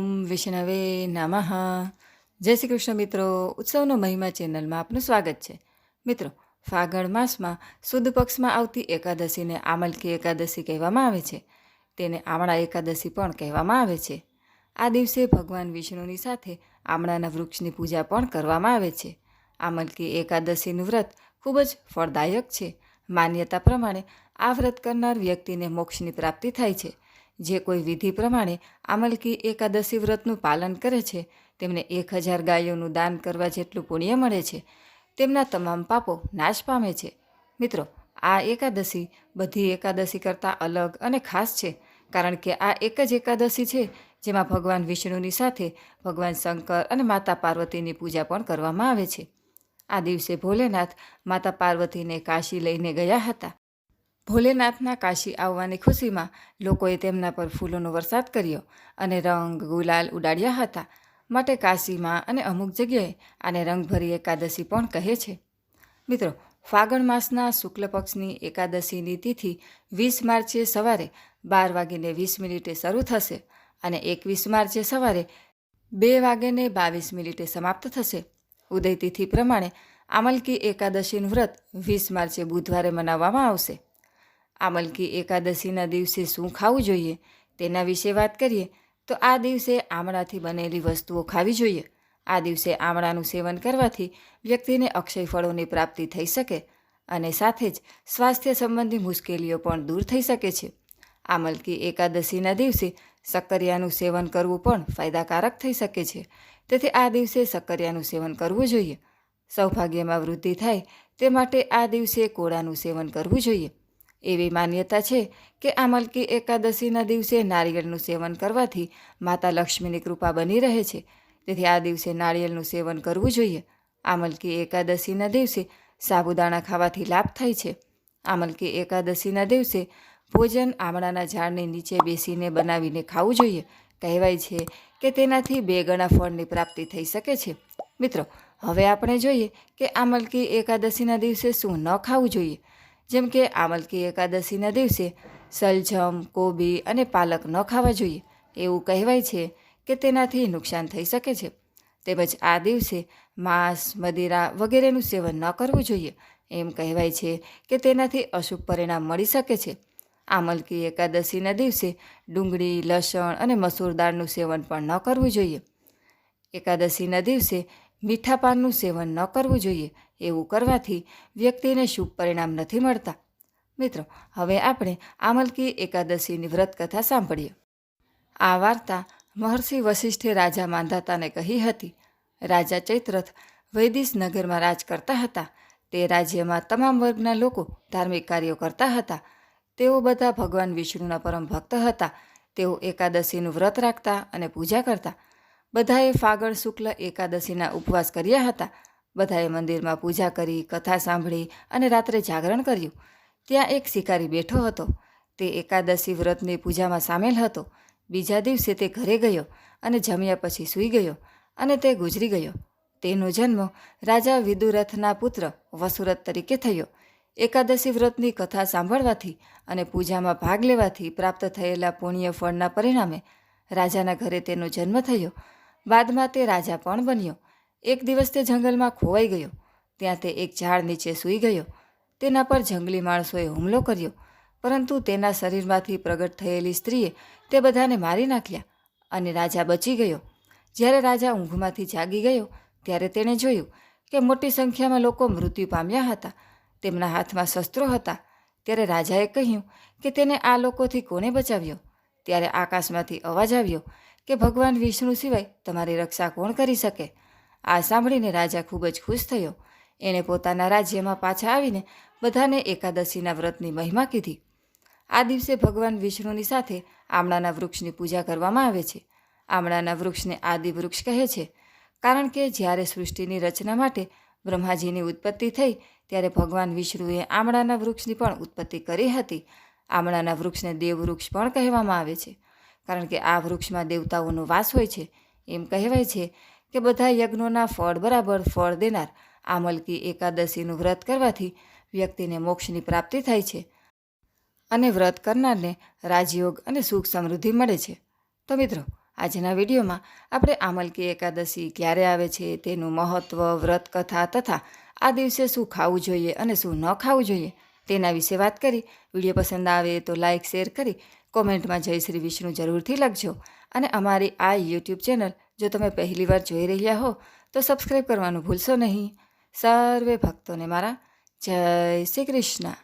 ઓમ વિષ્ણવે નમઃ. જય શ્રી કૃષ્ણ મિત્રો, ઉત્સવનો મહિમા ચેનલમાં આપનું સ્વાગત છે. મિત્રો, ફાગણ માસમાં સુદ પક્ષમાં આવતી એકાદશીને આમલકી એકાદશી કહેવામાં આવે છે. તેને આમળા એકાદશી પણ કહેવામાં આવે છે. આ દિવસે ભગવાન વિષ્ણુની સાથે આમળાના વૃક્ષની પૂજા પણ કરવામાં આવે છે. આમલકી એકાદશીનું વ્રત ખૂબ જ ફળદાયક છે. માન્યતા પ્રમાણે આ વ્રત કરનાર વ્યક્તિને મોક્ષની પ્રાપ્તિ થાય છે. જે કોઈ વિધિ પ્રમાણે આમલકી એકાદશી વ્રતનું પાલન કરે છે, તેમને એક હજાર ગાયોનું દાન કરવા જેટલું પુણ્ય મળે છે, તેમના તમામ પાપો નાશ પામે છે. મિત્રો, આ એકાદશી બધી એકાદશી કરતાં અલગ અને ખાસ છે, કારણ કે આ એક જ એકાદશી છે, જેમાં ભગવાન વિષ્ણુની સાથે ભગવાન શંકર અને માતા પાર્વતીની પૂજા પણ કરવામાં આવે છે. આ દિવસે ભોલેનાથ માતા પાર્વતીને કાશી લઈને ગયા હતા. ભોલેનાથના કાશી આવવાની ખુશીમાં લોકોએ તેમના પર ફૂલોનો વરસાદ કર્યો અને રંગ ગુલાલ ઉડાડ્યા હતા. માટે કાશીમાં અને અમુક જગ્યાએ આને રંગભરી એકાદશી પણ કહે છે. મિત્રો, ફાગણ માસના શુક્લ પક્ષની એકાદશીની તિથિ વીસ માર્ચે સવારે બાર વાગીને વીસ મિનિટે શરૂ થશે અને એકવીસ માર્ચે સવારે બે વાગ્યે બાવીસ મિનિટે સમાપ્ત થશે. ઉદય તિથિ પ્રમાણે આમલકી એકાદશીનું વ્રત વીસ માર્ચે બુધવારે મનાવવામાં આવશે. આમલકી એકાદશીના દિવસે શું ખાવું જોઈએ તેના વિશે વાત કરીએ, તો આ દિવસે આમળાથી બનેલી વસ્તુઓ ખાવી જોઈએ. આ દિવસે આમળાનું સેવન કરવાથી વ્યક્તિને અક્ષય ફળોની પ્રાપ્તિ થઈ શકે અને સાથે જ સ્વાસ્થ્ય સંબંધી મુશ્કેલીઓ પણ દૂર થઈ શકે છે. આ મલકી એકાદશીના દિવસે સક્કરિયાનું સેવન કરવું પણ ફાયદાકારક થઈ શકે છે. તેથી આ દિવસે સક્કરિયાનું સેવન કરવું જોઈએ. સૌભાગ્યમાં વૃદ્ધિ થાય તે માટે આ દિવસે કોળાનું સેવન કરવું જોઈએ. એવી માન્યતા છે કે આ મલકી એકાદશીના દિવસે નારિયેળનું સેવન કરવાથી માતા લક્ષ્મીની કૃપા બની રહે છે. તેથી આ દિવસે નારિયેળનું સેવન કરવું જોઈએ. આ મલકી એકાદશીના દિવસે સાબુદાણા ખાવાથી લાભ થાય છે. આ મલકી એકાદશીના દિવસે ભોજન આમળાના ઝાડની નીચે બેસીને બનાવીને ખાવું જોઈએ. કહેવાય છે કે તેનાથી બે ગણા ફળની પ્રાપ્તિ થઈ શકે છે. મિત્રો, હવે આપણે જોઈએ કે આ મલકી એકાદશીના દિવસે શું ન ખાવું જોઈએ. જેમ કે આમલકી એકાદશીના દિવસે સલજમ, કોબી અને પાલક ન ખાવા જોઈએ. એવું કહેવાય છે કે તેનાથી નુકસાન થઈ શકે છે. તેમજ આ દિવસે માંસ, મદિરા વગેરેનું સેવન ન કરવું જોઈએ. એમ કહેવાય છે કે તેનાથી અશુભ પરિણામ મળી શકે છે. આમલકી એકાદશીના દિવસે ડુંગળી, લસણ અને મસૂર દાળનું સેવન પણ ન કરવું જોઈએ. એકાદશીના દિવસે મીઠા પાનનું સેવન ન કરવું જોઈએ એવું કરવાથી વ્યક્તિને શુભ પરિણામ નથી મળતા. મિત્રો, હવે આપણે આમલકી એકાદશીની વ્રત કથા સાંભળીએ. આ વાર્તા મહર્ષિ વશિષ્ઠે રાજા માંધાતાને કહી હતી. રાજા ચૈત્રથ વૈદિશ નગરમાં રાજ કરતા હતા. તે રાજ્યમાં તમામ વર્ગના લોકો ધાર્મિક કાર્યો કરતા હતા. તેઓ બધા ભગવાન વિષ્ણુના પરમ ભક્ત હતા. તેઓ એકાદશીનું વ્રત રાખતા અને પૂજા કરતા. બધાએ ફાગણ શુક્લ એકાદશીના ઉપવાસ કર્યા હતા. બધાએ મંદિરમાં પૂજા કરી, કથા સાંભળી અને રાત્રે જાગરણ કર્યું. ત્યાં એક શિકારી બેઠો હતો. તે એકાદશી વ્રતની પૂજામાં સામેલ હતો. બીજા દિવસે તે ઘરે ગયો અને જમ્યા પછી સૂઈ ગયો અને તે ગુજરી ગયો. તેનો જન્મ રાજા વિદુરથના પુત્ર વસુરથ તરીકે થયો. એકાદશી વ્રતની કથા સાંભળવાથી અને પૂજામાં ભાગ લેવાથી પ્રાપ્ત થયેલા પુણ્ય ફળના પરિણામે રાજાના ઘરે તેનો જન્મ થયો. બાદમાં તે રાજા પણ બન્યો? એક દિવસ તે જંગલમાં ખોવાઈ ગયો. ત્યાં તે એક ઝાડ નીચે સૂઈ ગયો. તેના પર જંગલી માણસોએ હુમલો કર્યો. પરંતુ તેના શરીરમાંથી પ્રગટ થયેલી સ્ત્રીએ તે બધાને મારી નાખ્યા અને રાજા બચી ગયો. જ્યારે રાજા ઊંઘમાંથી જાગી ગયો, ત્યારે તેણે જોયું કે મોટી સંખ્યામાં લોકો મૃત્યુ પામ્યા હતા. તેમના હાથમાં શસ્ત્રો હતા. ત્યારે રાજાએ કહ્યું કે તેને આ લોકોથી કોણે બચાવ્યો? ત્યારે આકાશમાંથી અવાજ આવ્યો કે ભગવાન વિષ્ણુ સિવાય તમારી રક્ષા કોણ કરી શકે? આ સાંભળીને રાજા ખૂબ જ ખુશ થયો. એણે પોતાના રાજ્યમાં પાછા આવીને બધાને એકાદશીના વ્રતની મહિમા કીધી. આ દિવસે ભગવાન વિષ્ણુની સાથે આમળાના વૃક્ષની પૂજા કરવામાં આવે છે. આમળાના વૃક્ષને આદિ વૃક્ષ કહે છે. કારણ કે જ્યારે સૃષ્ટિની રચના માટે બ્રહ્માજીની ઉત્પત્તિ થઈ, ત્યારે ભગવાન વિષ્ણુએ આમળાના વૃક્ષની પણ ઉત્પત્તિ કરી હતી. આમળાના વૃક્ષને દેવવૃક્ષ પણ કહેવામાં આવે છે. કારણ કે આ વૃક્ષમાં દેવતાઓનો વાસ હોય છે, એમ કહેવાય છે કે બધા યજ્ઞોના ફળ બરાબર ફળ દેનાર, આ મલકી એકાદશીનું વ્રત કરવાથી વ્યક્તિને મોક્ષની પ્રાપ્તિ થાય છે અને વ્રત કરનારને રાજયોગ અને સુખ સમૃદ્ધિ મળે છે. તો મિત્રો, આજના વિડીયોમાં આપણે આમલકી એકાદશી ક્યારે આવે છે, તેનું મહત્ત્વ વ્રત કથા તથા આ દિવસે શું ખાવું જોઈએ અને શું ન ખાવું જોઈએ તેના વિશે વાત કરી. વીડિયો પસંદ આવે તો લાઇક શેર કરી કોમેન્ટમાં જય શ્રી વિષ્ણુ જરૂરથી લખજો. અને અમારી આ યુટ્યુબ ચેનલ જો તમે પહેલીવાર જોઈ રહ્યા હો, તો સબસ્ક્રાઈબ કરવાનું ભૂલશો નહીં. સર્વે ભક્તોને મારા જય શ્રી કૃષ્ણ.